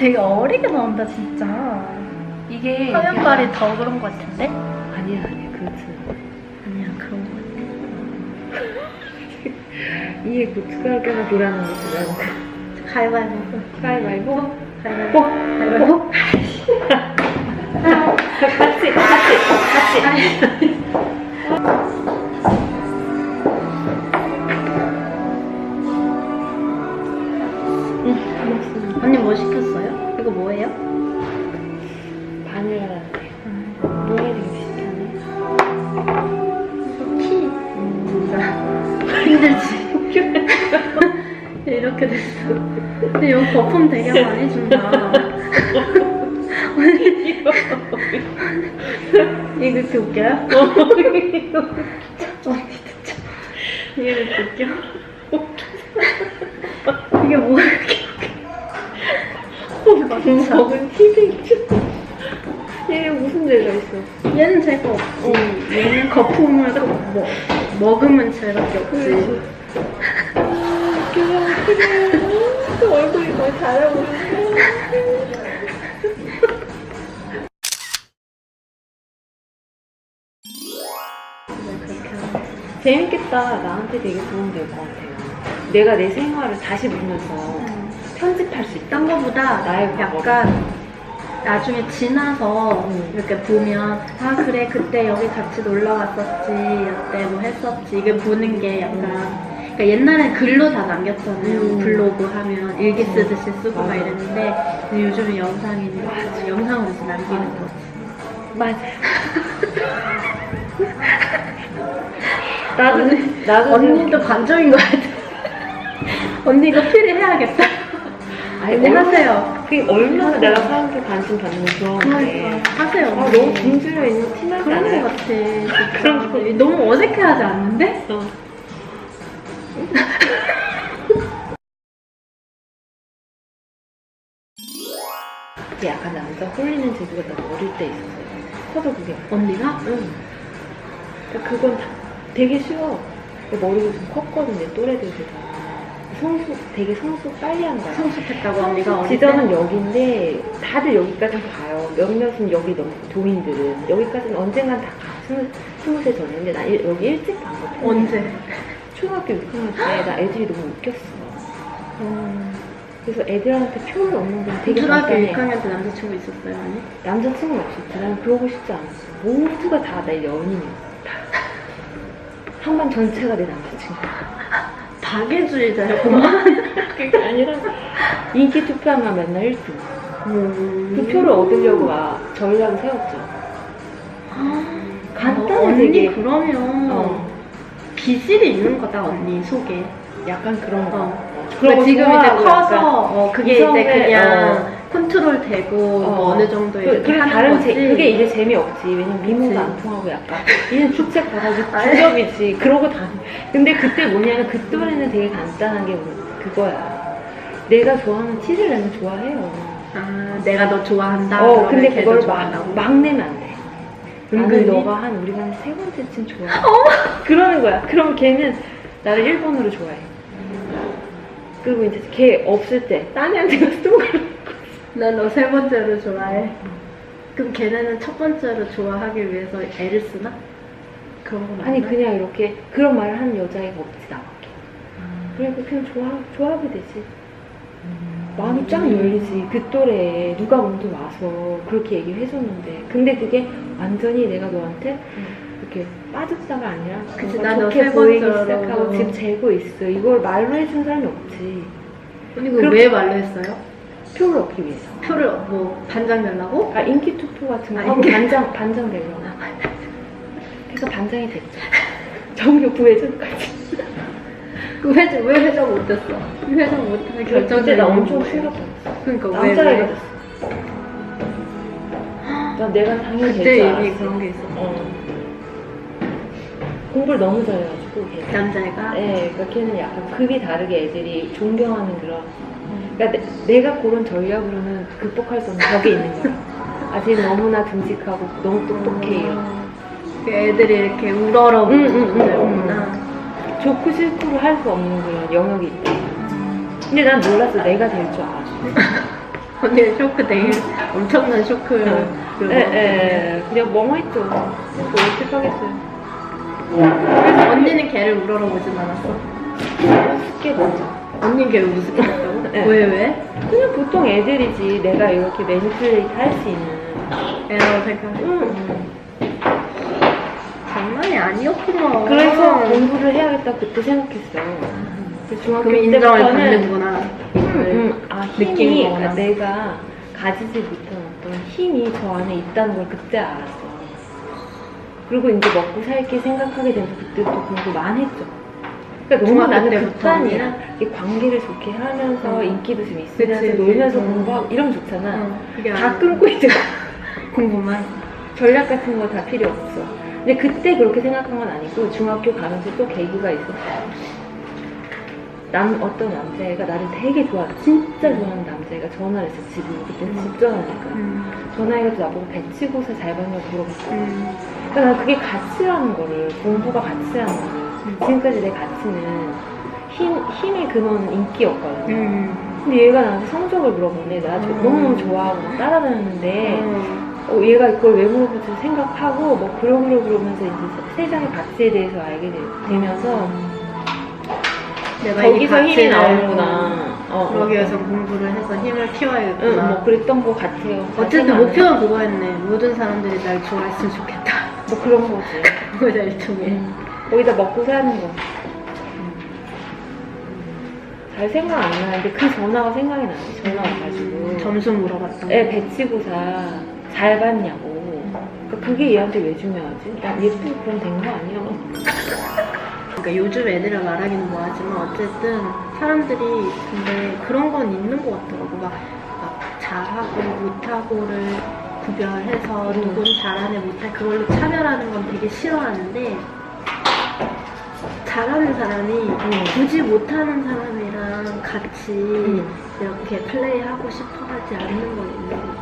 되게 어리게 나온다 진짜. 이게 화면발이 더 그런 것 같은데? 아니야 아니야 그렇지 않아. 아니야 그런 것 이게 고춧가루가 돌아가는 거지 나는 같아. 가위바위보. 가위바위보 가위바위보. 뭐? 가위바위보. 같이 같이 같이 되게 많이 준다. 이거 이렇게 웃겨요? 언니 진짜. 이게 이렇게 웃겨? 이게 뭐가 이렇게 웃겨? 맞아. 먹은 티백주 얘 무슨 죄가 있어 얘는 죄가 없지. 얘는 거품을 꼭 뭐, 먹으면 죄밖에 없지. 그냥 그냥 그 얼굴이 거의 하고. 재밌겠다 나한테 되게 도움될 것 같아요 내가 내 생활을 다시 보면서 편집할 수 있다 딴 거보다 나의. 약간 나중에 지나서 음. 이렇게 보면 아 그래 그때 여기 같이 놀러 갔었지 이때 뭐 했었지 이게 보는 게 약간 그러니까 옛날엔 글로 다 남겼잖아요 음. 블로그 하면 일기 쓰듯이 쓰고 막. 이랬는데 근데 요즘은 영상이니까 영상으로 이제 남기는 거지 맞아 나도 나도 언니도 반전인 것 같아 언니 이거 필요해야겠다 아니 언니 얼마나- 하세요 그게 얼마나 내가 사람한테 관심 받는 그런데 그러니까 하세요 아 언니. 너무 굶주려 있는 티나지 그런 않아요? 것 같아. 진짜. 거. 너무 어색해하지 않는데? 어. 그게 약간 남자 홀리는 재주가 나 어릴 때 있었어요. 커도 그게. 언니가? 응. 그러니까 그건 다 되게 쉬워. 머리가 좀 컸거든요, 또래들보다. 성수, 되게 성수 빨리 한 거야. 성숙했다고 언니가? 지점은 여기인데 다들 여기까지 가요. 몇몇은 여기 넘 도민들은 여기까지는 언젠간 다 가. 스무, 스무 세 전인데 나 일- 여기 일찍 간 거. 언제? 초등학교 6학년 때 나 애들이 너무 웃겼어. 그래서 애들한테 표를 얻는 건 되게 초등학교 간단해. 6학년 때 남자친구 있었어요, 언니? 남자친구는 없었지. 난 그러고 싶지 않았어. 모두가 다 내 연인이었어. 다. 항반 전체가 내 남자친구야. 박애주의자였구만. 그게 아니라 인기 투표하면 맨날 1등. 음. 그 표를 얻으려고 막 전략을 세웠죠. 간단해 어, 언니 되게. 그러면 어. 기질이 있는 거다, 언니 속에. 약간 그런 거. 어. 거 지금 이제 좋아하고 커서 어, 그게 이성을, 이제 그냥 어. 컨트롤 되고 뭐 어. 어느 정도 그, 이렇게 그리고 하는 다른 거지. 제, 그게 이제 재미없지. 왜냐면 미모가. 안 통하고 약간 얘는 주책 받아주고 아니. 주접이지. 그러고 다. 근데 그때 뭐냐면 그 또래는 되게 간단한 게 뭐- 그거야. 내가 좋아하는 티를 내면 좋아해요. 아, 내가 너 좋아한다. 어, 그러면 근데 걔도 그걸 좋아한다고. 막, 막 내면 안 돼. 은근히? 너가 한 우리가 한 세 번째쯤 좋아. 그러는 거야. 그럼 걔는 나를 1번으로 좋아해. 그리고 이제 걔 없을 때, 딴 애한테 가서 또 난 너 세 번째로 좋아해. 그럼 걔네는 첫 번째로 좋아하기 위해서 애를 쓰나? 그런 건 아니, 없나? 그냥 이렇게 그런 말을 하는 여자애가 없지, 나밖에. 아. 그러니까 그냥 좋아, 좋아하게 되지. 마음이 쫙 열리지. 그 또래에 누가 먼저 와서 그렇게 얘기를 해줬는데. 근데 그게 완전히 내가 너한테 이렇게 빠졌다가 아니라 그치, 뭔가 나너 좋게 세 보이기 번째로. 시작하고 지금 재고 있어. 이걸 말로 해준 사람이 없지. 언니 그거 그렇게- 왜 말로 했어요? 표를 얻기 위해서. 표를 뭐 반장 내려고? 아, 인기 투표 같은 거 아, 하고 인기- 반장, 반장 되려고. 그래서 반장이 됐죠. 정교 부회장까지. 그 회장 왜 회장 못했어? 회장 못하는 그때 결정적인 나 엄청? 충격받았어. 그러니까 왜 남자애가 왜? 됐어. 나 내가 당연히 그때 될줄 이미 알았어. 그런 게 있었어. 어. 공부를 너무 잘해가지고 걔. 남자애가 네, 그러니까 걔는 약간 급이 다르게 애들이 존경하는 그런. 그러니까 내, 가 고른 전략으로는 극복할 수 없는 벽이 있는 거야. 아직 너무나 듬직하고 너무 똑똑해. 이런. 그 애들이 이렇게 우러러 응, 응, 응, 보는구나. 좋고 싫고를 할 수 없는 그런 영역이 있다. 근데 난 몰랐어. 내가 될 줄 알았어. 언니 쇼크 되게 엄청난 쇼크를 예, 예, 예. 그냥 멍했죠. 뭐 어떻게 하겠어요. 그래서 언니는 걔를 우러러 보진 않았어. 쉽게 먼저. 언니는 걔를 우습게 봤다고? 네. 왜 왜? 그냥 보통 애들이지. 내가 이렇게 매니플레이트 할 수 있는. 애라고 생각해. 응. 아니었구나. 그래서 공부를 해야겠다 그때 생각했어. 그래서 중학교 그럼 인정을 때부터는 받는구나. 음, 음. 아, 느낀 힘이 거구나. 내가 가지지 못한 어떤 힘이 저 안에 있다는 걸 그때 알았어. 그리고 이제 먹고 살게 생각하게 되면서 그때부터 공부만 했죠. 그러니까 너무 중학교 나는 때부터. 이 관계를 좋게 하면서 응. 인기도 좀 있으면서 그치, 놀면서 그치. 공부하고 이러면 좋잖아. 응, 그게 다 아니고. 끊고 이제 공부만. 전략 같은 거 다 필요 없어. 근데 그때 그렇게 생각한 건 아니고 중학교 가면서 또 계기가 있었어. 남 어떤 남자애가 나를 되게 좋아, 진짜 좋아하는 남자애가 전화를 했어 집으로 그때 음. 집 전화니까 음. 전화해가지고 나보고 배치고사 잘 봤냐고 물어봤어. 음. 그러니까 난 그게 가치라는 거를 공부가 가치라는 거를 음. 지금까지 내 가치는 힘 힘의 근원은 인기였거든. 음. 근데 얘가 나한테 성적을 물어보는데 나 저- 음. 너무너무 좋아하고 막 따라다녔는데. 음. 어, 얘가 그걸 왜 물어볼지 생각하고 뭐 그러고 그러면서 이제 세상의 가치에 대해서 알게 되, 되면서 내가 이 거기서 힘이 나오는구나. 어, 그러기 어, 위해서 어. 공부를 해서 힘을 응, 키워야겠구나. 뭐 그랬던 것 같아요. 어쨌든 목표는 그거였네. 모든 사람들이 날 좋아했으면 좋겠다. 뭐 그런 거지. 그거자 일종의. 응. 거기다 먹고 사는 거. 잘 생각 안 나는데 그 전화가 생각이 나지. 전화 와가지고. 점수 물어봤던 애 배치고사 잘 봤냐고. 그러니까 그게 얘한테 왜 중요하지? 나 예쁘고 그럼 된 거 아니야? 그러니까 요즘 애들이랑 말하기는 뭐하지만 어쨌든 사람들이 근데 그런 건 있는 것 같더라고 막, 막 잘하고 못하고를 구별해서 음. 누군 잘하네 못하네 그걸로 차별하는 건 되게 싫어하는데 잘하는 사람이 굳이 못하는 사람이랑 같이 음. 이렇게 플레이하고 싶어 하지 않는 건 있는 것 같아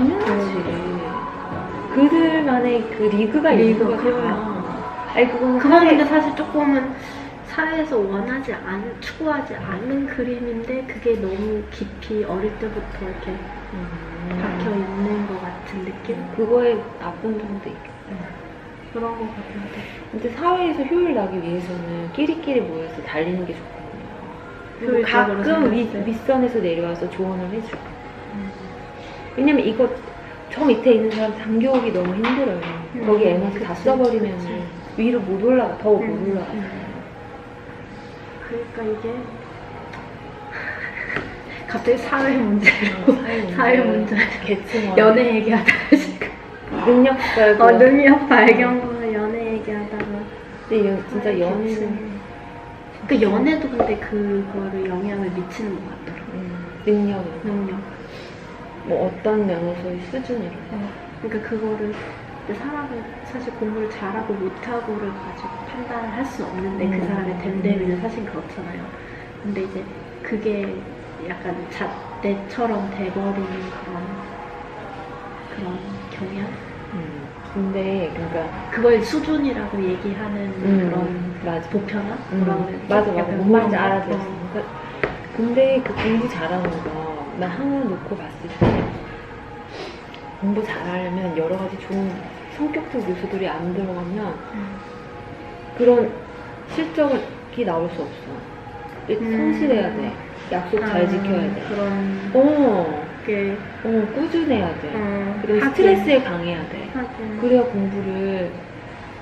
당연하지. 당연하지. 그들만의 그 리그가 있는 거야. 아니 그거는 그건 근데 사실 조금은 사회에서 원하지 않, 추구하지 않는 그림인데 그게 너무 깊이 어릴 때부터 이렇게 음. 박혀 있는 것 같은 느낌? 그거에 나쁜 점도 있겠다. 그런 것 같은데. 근데 사회에서 효율 나기 위해서는 끼리끼리 모여서 달리는 게 좋거든요. 그리고 효율적으로 가끔. 윗선에서 내려와서 조언을 해주고. 왜냐면 이거 저 밑에 있는 사람 당겨오기 너무 힘들어요. 음, 거기 에너지 다 그치, 써버리면 그치. 위로 못 올라가, 더못 음, 올라가. 음. 그러니까 이게 갑자기 사회 문제로 사회 문제 계층화. 연애 얘기하다가 지금 능력 발고. 어, 능력 발견과 연애 얘기하다가 근데 연- 진짜 연애는 계층. 그 연애도 근데 그거를 영향을 미치는 것 같더라고. 음, 능력은 능력. 뭐 어떤 면에서의 수준이라. 그러니까 그거를 사람은 사실 공부를 잘하고 못하고를 가지고 판단을 할 수 없는데 음. 그 사람의 됨됨이는 사실 그렇잖아요. 근데 이제 그게 약간 잣대처럼 돼버리는 그런 그런 경향? 음. 근데 그러니까 그걸 수준이라고 얘기하는 음, 그런 맞아. 보편화? 음, 그래? 맞아 맞아 뭔 말인지 알아들었어. 근데 그 공부 잘하는 거 나 학년 놓고 봤을 때 공부 잘하려면 여러 가지 좋은 성격적 요소들이 안 들어가면 음. 그런 실적이 나올 수 없어. 음. 성실해야 돼. 약속 잘 아, 지켜야 돼. 그런 어, 게 어 꾸준해야 돼. 어, 그리고 하긴, 스트레스에 강해야 돼. 하긴. 그래야 공부를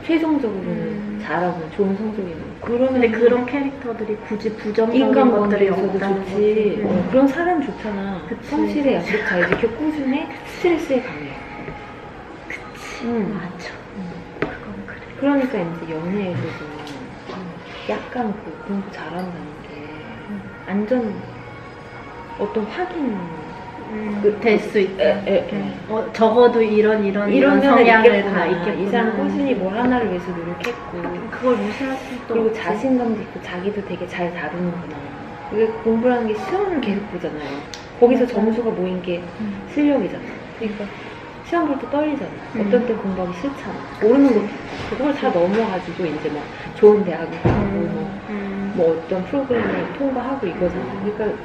최종적으로는 음. 잘하고 좋은 성적이 그러면 근데 그런 캐릭터들이 굳이 부정적인 것들이 없다는 좋지 거지. 어, 그런 사람 좋잖아 그치. 성실해 약속 잘 지켜 꾸준해 스트레스에 강해 그치. 음. 맞아. 그건 그래. 그러니까 이제 연애에서도 약간 그 공부 잘한다는 게 안전 어떤 확인 될 수 있다. 에, 에, 에. 음. 어, 적어도 이런 이런 이런 이런 성향을 다 있겠구나. 이 사람 꾸준히 뭘 하나를 위해서 노력했고 그걸 무시할 수도 그리고 없지. 자신감도 있고 자기도 되게 잘 다루는구나. 이게 공부라는 게 시험을 계속 보잖아요. 거기서 맞아. 점수가 모인 게 음. 실력이잖아. 그러니까 시험 볼 때 떨리잖아. 음. 어떤 때 공부하기 싫잖아. 모르는 거 그걸 다 넘어가지고 이제 막 좋은 대학을 가고 뭐, 음. 뭐 어떤 프로그램을 통과하고 이거잖아. 그러니까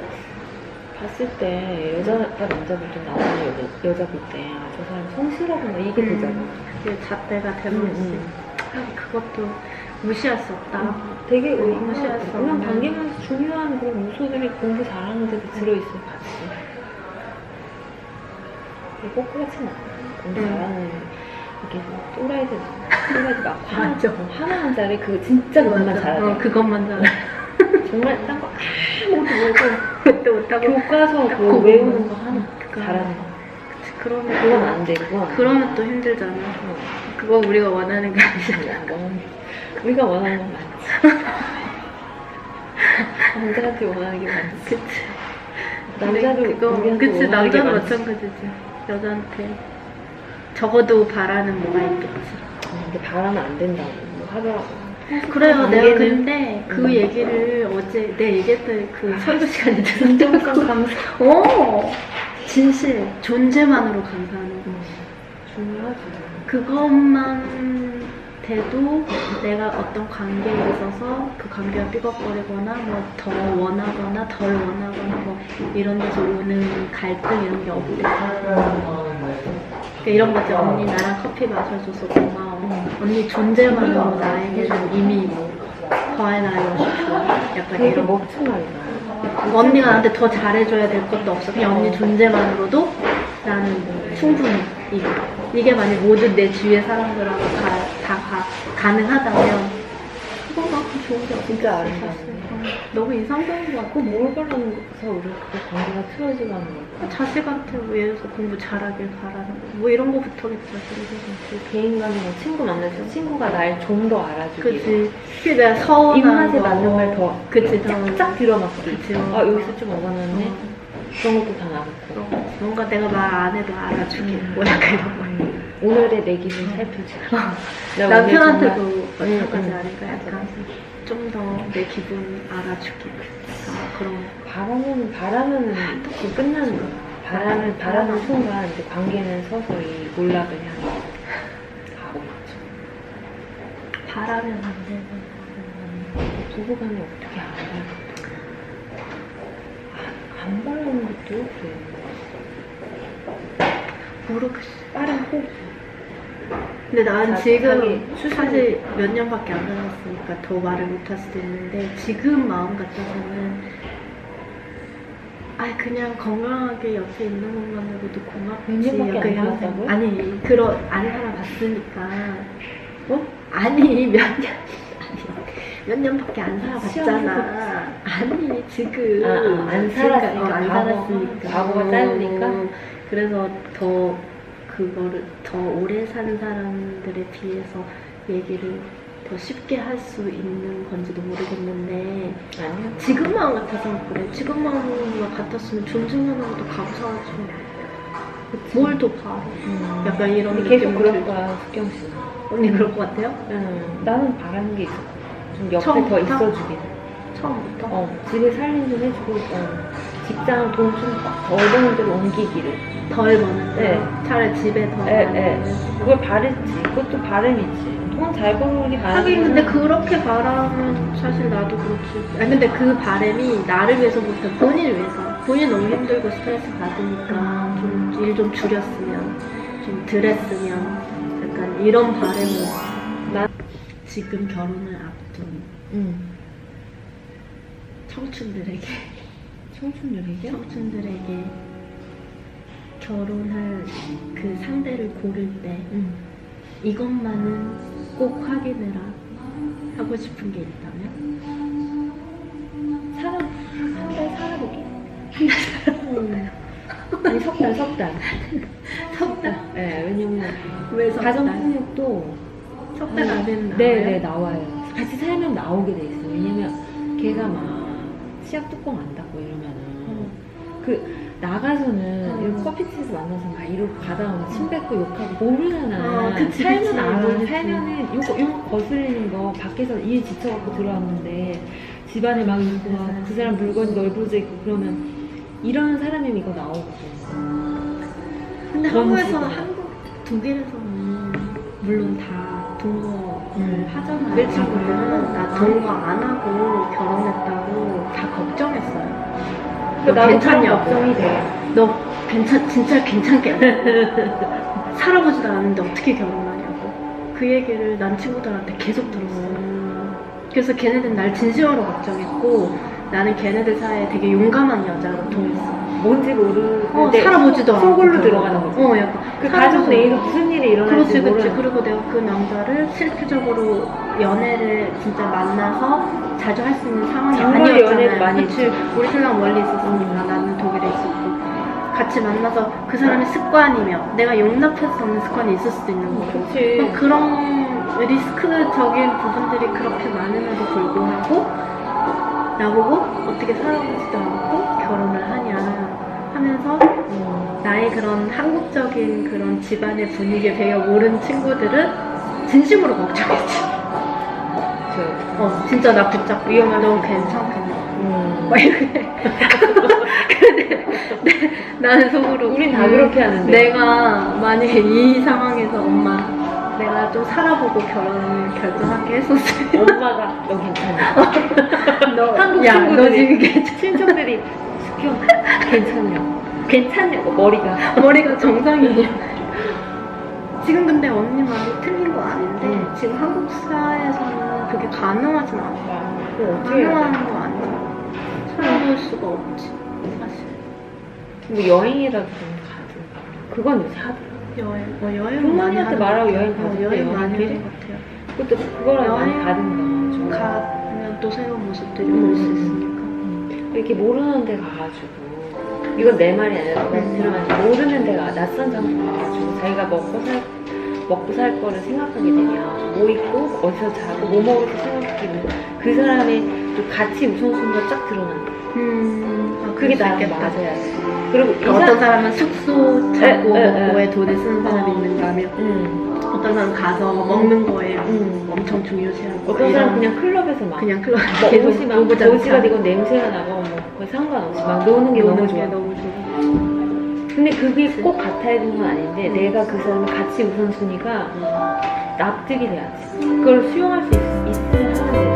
봤을 때 여자가 남자 볼때 나오는 여자, 여자 볼때 아, 저 사람 성실하구나 이게 음. 되잖아. 그게 잣대가 되는 음. 음. 아, 그것도 무시할 수 없다. 되게 음, 의미가 무시할 수 그냥 없는. 관계면서 중요한 그런 요소들이 공부 잘하는 데도 들어있어 같이. 꼭 그렇진 않아. 공부 음. 잘하는 이렇게 또라이들 또라이들 막 화나. 화나는 자리 그거 진짜 그것만. 잘하지. 어, 그것만 잘해. 정말 딴거 아무것도 모르고 그것도 못하고. 교과서 딱그 외우는 거 보면. 하나 그거. 잘하는 거. 그치, 그러면 그건 안 돼. 그건 안 돼. 그러면 또 힘들잖아. 어. 그거 우리가 원하는 게 아니잖아. 넌 우리가 원하는 건 많지. 남자한테 원하는 게 많지. 그치. 남자도 그거, 우리한테 그치, 원하는 게 남자도 많지. 마찬가지지. 여자한테. 적어도 바라는 뭐가 있겠지. 근데 바라면 안 된다고 뭐 하더라고. 그래요. 관계는- 내가 근데 그 음. 얘기를 어제 내 얘기했던 그 설교 시간에 들었던 감사. 어! 진실. 존재만으로 감사하는 거. 중요하지. 그것만 돼도 내가 어떤 관계에 있어서 그 관계가 삐걱거리거나 뭐 더 원하거나 덜 원하거나 뭐 이런 데서 오는 갈등 이런 게 없대. 그러니까 이런 거지. 언니 나랑 커피 마셔줘서 고마워. 언니 존재만으로 나에게는 이미 더해 나의 좋아. 약간 이런 거. 멋진 말이다. 언니가 나한테 더 잘해줘야 될 것도 없어. 그냥 언니 존재만으로도 나는 충분해. 이게, 이게 만약 모든 내 주위의 사람들하고 다, 다 가, 가능하다면 좋은 게. 진짜 아름다운데. 너무 이상적인 것 같고 뭘 바라서 우리 그 관계가 틀어지가는 걸까? 자식한테 뭐 예를 들어서 공부 잘하길 바라는 거. 뭐 이런 거부터겠죠. 그 개인 간에 뭐 친구 만나서 친구가 날 좀 더 알아주기. 그치. 그게 내가 서운한 입맛에 거. 맞는 말 더. 그치. 더. 쫙쫙 들어맞기. 그치. 아, 여기서 좀 어긋났네? 어. 그런 것도 다 거. 뭔가 내가 말 안 해도 알아주길. 음. 뭐 약간 이런 거. 오늘의 내 기분 오늘 남편한테도 마찬가지. 아닐까? 약간 내 기분 알아주기. 약간 그런. 바라면, 바라면은 그 끝나는 거야. 바라면, 바라는 순간 이제 관계는 서서히 몰락을 향해 가고 있죠. 바라면 안 되는. 부부 간에 어떻게 안 바라는 안, 안 바라는 것도 그래. 모르겠어. 빠른 호흡. 근데 난 자- 지금 사실 몇 년밖에 안 지났으니까 더 말을 못할 수도 있는데 지금 마음 같아서는 아 그냥 건강하게 옆에 있는 것만으로도 고맙지. 몇 년밖에 안? 생각. 아니 그런 안 살아봤으니까 어? 아니 몇 년? 아니 몇 년밖에 안 살아봤잖아. 아니 지금 아, 아, 안 지금, 살았으니까, 어, 안 과거, 살았으니까 과거가 짧으니까? 어, 그래서 더 그거를 더 오래 사는 사람들에 비해서 얘기를 더 쉽게 할 수 있는 건지도 모르겠는데 아니요. 지금 마음 같아서 그래. 지금 마음 같았으면 존중하는 것도 감사하지. 뭘더 바래. 음. 약간 이런 계속 그럴. 거야, 숙경 씨. 언니 그럴 것 같아요? 응. 나는 바라는 게 있어. 좀 옆에 처음부터? 더 있어주길. 처음부터? 어, 집에 살림 좀 해주고, 어, 직장 돈좀 얻어놓은 데로 옮기기를. 덜 버는데 네. 차라리 집에 더 에, 많이 에. 벌지. 그걸 바랬지. 그것도 바람이지. 돈 잘 벌기 바라는 하긴 근데 그렇게 바라면 사실 나도 그렇지. 아니 근데 그 바람이 나를 위해서부터 본인을 위해서. 본인 너무 힘들고 스트레스 받으니까 좀 일 좀 줄였으면, 좀 덜 했으면, 약간 이런 바람이 나 지금 결혼을 앞둔 응. 청춘들에게 청춘들에게? 청춘들에게 결혼할 그 상대를 고를 때 응. 이것만은 꼭 확인해라 하고 싶은 게 있다면 살아, 한달 살아보기. 음. 아니, 석 달, 석 달. 석 달? 네, 왜냐면, 왜 석 달? 가정폭력도 석달 안에는 나와요? 네, 네, 나와요. 같이 살면 나오게 돼 있어요. 왜냐면 걔가 막 치약 뚜껑 안 닫고 이러면은 어. 그 나가서는 어. 이런 커피집에서 만나서 막 이러고 가다가 막침 뱉고 욕하고 모르잖아. 어, 그치, 살면 그치, 알아. 모르지. 살면은 요거 요거 거슬리는 거 밖에서 일 지쳐갖고 들어왔는데 집안에 막 있고 막 그 사람 물건이 널브러져 있고 그러면 이런 사람이면 이거 나오거든. 근데 그런 한국에서 식으로. 한국 독일에서는 물론 다 동거를 음. 하잖아요. 그치. 한국에는 나 동거 안 하고 결혼했다고 다 걱정했어요. 너 그런 괜찮냐고. 걱정이 돼. 너 괜찮 진짜 괜찮겠냐? 살아보지도 않았는데 어떻게 결혼하냐고. 그 얘기를 난 친구들한테 계속 들었어. 그래서 걔네들은 날 진심으로 걱정했고 나는 걔네들 사이에 되게 용감한 여자로 통했어. 뭔지 어, 모르는데 살아보지도 않고 속으로. 들어가는 거지. 어, 약간 그 가족 내에서 무슨 일이 일어날지 그렇지, 그렇지. 모르는 그리고 내가 그 남자를 실질적으로 연애를 진짜 만나서 자주 할 수 있는 상황이 아니었잖아요. 많이 그치. 우리 신랑 멀리 있었으니까 나는 독일에 있었고 같이 만나서 그 사람의 습관이며 내가 용납할 수 없는 습관이 있을 수도 있는 거고 그렇지. 또 그런 리스크적인 부분들이 그렇게 많음에도 불구하고 나보고 어떻게 살아보지도 않고 결혼을 하냐 하면서 음. 나의 그런 한국적인 그런 집안의 분위기에 배어 모르는 친구들은 진심으로 걱정했지. 저, 어, 진짜 나 붙잡고 위험한 너 괜찮겠냐? 음. 막 이렇게. 근데 내- 나는 속으로 우린 다 음, 그렇게 하는데. 내가 만약에 이 상황에서 엄마 내가 좀 살아보고 결혼을 결정하게 했었으면 엄마가 너 괜찮냐? 너, 한국 야, 너 친구들이 지금 괜찮 친척들이 수경 괜찮냐? 괜찮냐고 머리가 머리가 정상이냐? 지금 근데 언니 말이 틀린 거 아닌데 음. 지금 한국 사회에서는 그게 가능하진 않아. 해야 돼? 가능한 거 아니야. 살아볼 수가 없지 사실. 뭐 여행이라도 좀 가든가 그건 요새 하더라 여행, 뭐 여행 부모님한테 말하고 것 여행. 가던데, 여행 많이? 하는 것 같아요. 그것도 그거랑 많이 가든가 좀 가면 또 새로운 모습들이 음. 볼수 있으니까. 이렇게 모르는 데 가가지고 이건 내 말이 아니라 음. 들으면 모르는 데가 낯선 장소 가가지고 자기가 먹고 살 먹고 살 거를 생각하게 되면 뭐 입고 어디서 자고 뭐 먹을지 생각하면 그 사람의 그 가치 우선순위가 쫙 드러난다. 음, 아, 그게 나한테 있겠다. 맞아야지. 그리고 이 어떤 사람 사람은 숙소 에, 자고 에, 먹고에 돈을 쓰는 사람이 어. 있는가 하면 음, 어떤 사람은 가서 먹는 거에 음. 엄청 중요시하고 어떤 사람 그냥 클럽에서 막 그냥 클럽 뭐 계속 옷이 막 거지가 되고 냄새가 나고 뭐 그거 상관없이 막 노는 게 너무 노는 좋아. 게 너무 좋아. 근데 그게 꼭 같아야 되는 건 아닌데 내가 그 사람의 가치 우선순위가 납득이 돼야지. 그걸 수용할 수 있, 있으면 하면 되는데